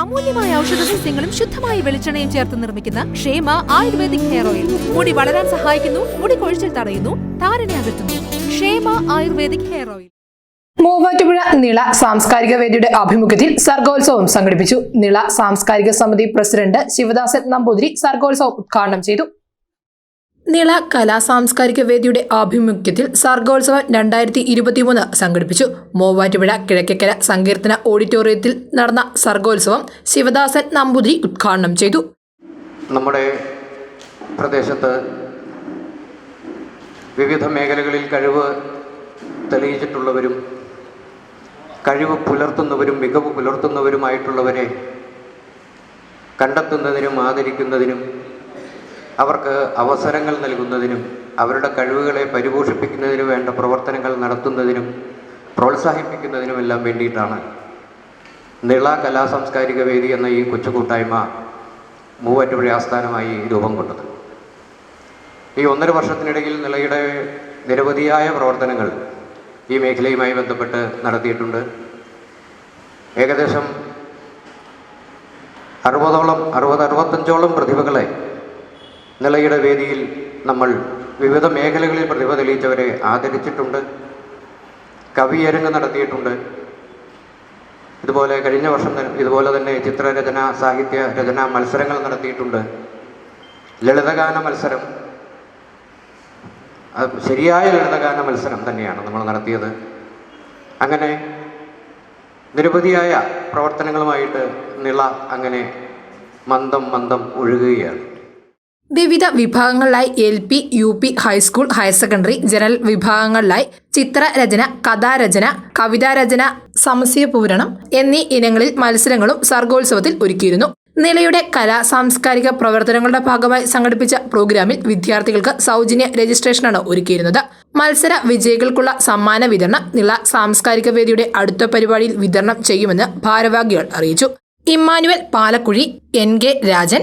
അമൂല്യമായ ഔഷധ സസ്യങ്ങളും ശുദ്ധമായ വെളിച്ചെണ്ണയും ചേർത്ത് നിർമ്മിക്കുന്ന ക്ഷേമ ആയുർവേദിക് ഹെയർ ഓയിൽ. മുടി വളരാൻ സഹായിക്കുന്നു മുടി കൊഴിച്ചിൽ തടയുന്നു താരനെ അകറ്റുന്നു. Kshema ayurvedic hair oil. Muvattupuzha Nila സാംസ്കാരിക വേദിയുടെ ആഭിമുഖ്യത്തിൽ സർഗോത്സവം സംഘടിപ്പിച്ചു. നിള സാംസ്കാരിക സമിതി പ്രസിഡന്റ് ശിവദാസൻ നമ്പൂതിരി സർഗോത്സവം ഉദ്ഘാടനം ചെയ്തു. നിള കലാ സാംസ്കാരിക വേദിയുടെ ആഭിമുഖ്യത്തിൽ സർഗോത്സവം രണ്ടായിരത്തി ഇരുപത്തിമൂന്ന് സംഘടിപ്പിച്ചു. മൂവാറ്റുപുഴ കിഴക്കേക്കര സങ്കീർത്തന ഓഡിറ്റോറിയത്തിൽ നടന്ന സർഗോത്സവം ശിവദാസൻ നമ്പൂതിരി ഉദ്ഘാടനം ചെയ്തു. നമ്മുടെ പ്രദേശത്ത് വിവിധ മേഖലകളിൽ കഴിവ് തെളിയിച്ചിട്ടുള്ളവരും കഴിവ് പുലർത്തുന്നവരും മികവ് പുലർത്തുന്നവരുമായിട്ടുള്ളവരെ കണ്ടെത്തുന്നതിനും ആദരിക്കുന്നതിനും അവർക്ക് അവസരങ്ങൾ നൽകുന്നതിനും അവരുടെ കഴിവുകളെ പരിപോഷിപ്പിക്കുന്നതിനും വേണ്ട പ്രവർത്തനങ്ങൾ നടത്തുന്നതിനും പ്രോത്സാഹിപ്പിക്കുന്നതിനുമെല്ലാം വേണ്ടിയിട്ടാണ് നിള കലാ സാംസ്കാരിക വേദി എന്ന ഈ കൊച്ചു കൂട്ടായ്മ മൂവാറ്റുപുഴ ആസ്ഥാനമായി രൂപം കൊണ്ടത്. ഈ ഒന്നര വർഷത്തിനിടയിൽ നിളയുടെ നിരവധിയായ പ്രവർത്തനങ്ങൾ ഈ മേഖലയുമായി ബന്ധപ്പെട്ട് നടത്തിയിട്ടുണ്ട്. ഏകദേശം അറുപതോളം അറുപത് അറുപത്തഞ്ചോളം പ്രതിഭകളെ നിളയുടെ വേദിയിൽ നമ്മൾ വിവിധ മേഖലകളിൽ പ്രതിഭ തെളിയിച്ചവരെ ആദരിച്ചിട്ടുണ്ട് കവിയരങ്ങ് നടത്തിയിട്ടുണ്ട്. ഇതുപോലെ കഴിഞ്ഞ വർഷം ഇതുപോലെ തന്നെ ചിത്രരചന സാഹിത്യ രചന മത്സരങ്ങൾ നടത്തിയിട്ടുണ്ട്. ലളിതഗാന മത്സരം. ശരിയായ ലളിതഗാന മത്സരം തന്നെയാണ് നമ്മൾ നടത്തിയത്. അങ്ങനെ നിരവധിയായ പ്രവർത്തനങ്ങളുമായിട്ട് നിള അങ്ങനെ മന്ദം മന്ദം ഒഴുകുകയാണ്. വിവിധ വിഭാഗങ്ങളിലായി L P U P high school higher secondary general വിഭാഗങ്ങളിലായി ചിത്രരചന കഥാരചന കവിതാരചന സമസ്യപൂരണം എന്നീ ഇനങ്ങളിൽ മത്സരങ്ങളും സർഗോത്സവത്തിൽ ഒരുക്കിയിരുന്നു. നിലയുടെ കലാ സാംസ്കാരിക പ്രവർത്തനങ്ങളുടെ ഭാഗമായി സംഘടിപ്പിച്ച പ്രോഗ്രാമിൽ വിദ്യാർത്ഥികൾക്ക് സൗജന്യ രജിസ്ട്രേഷനാണ് ഒരുക്കിയിരുന്നത്. മത്സര വിജയികൾക്കുള്ള സമ്മാന വിതരണം നില സാംസ്കാരിക വേദിയുടെ അടുത്ത പരിപാടിയിൽ വിതരണം ചെയ്യുമെന്ന് ഭാരവാഹികൾ അറിയിച്ചു. Immanuel Palakkuzhi N K Rajan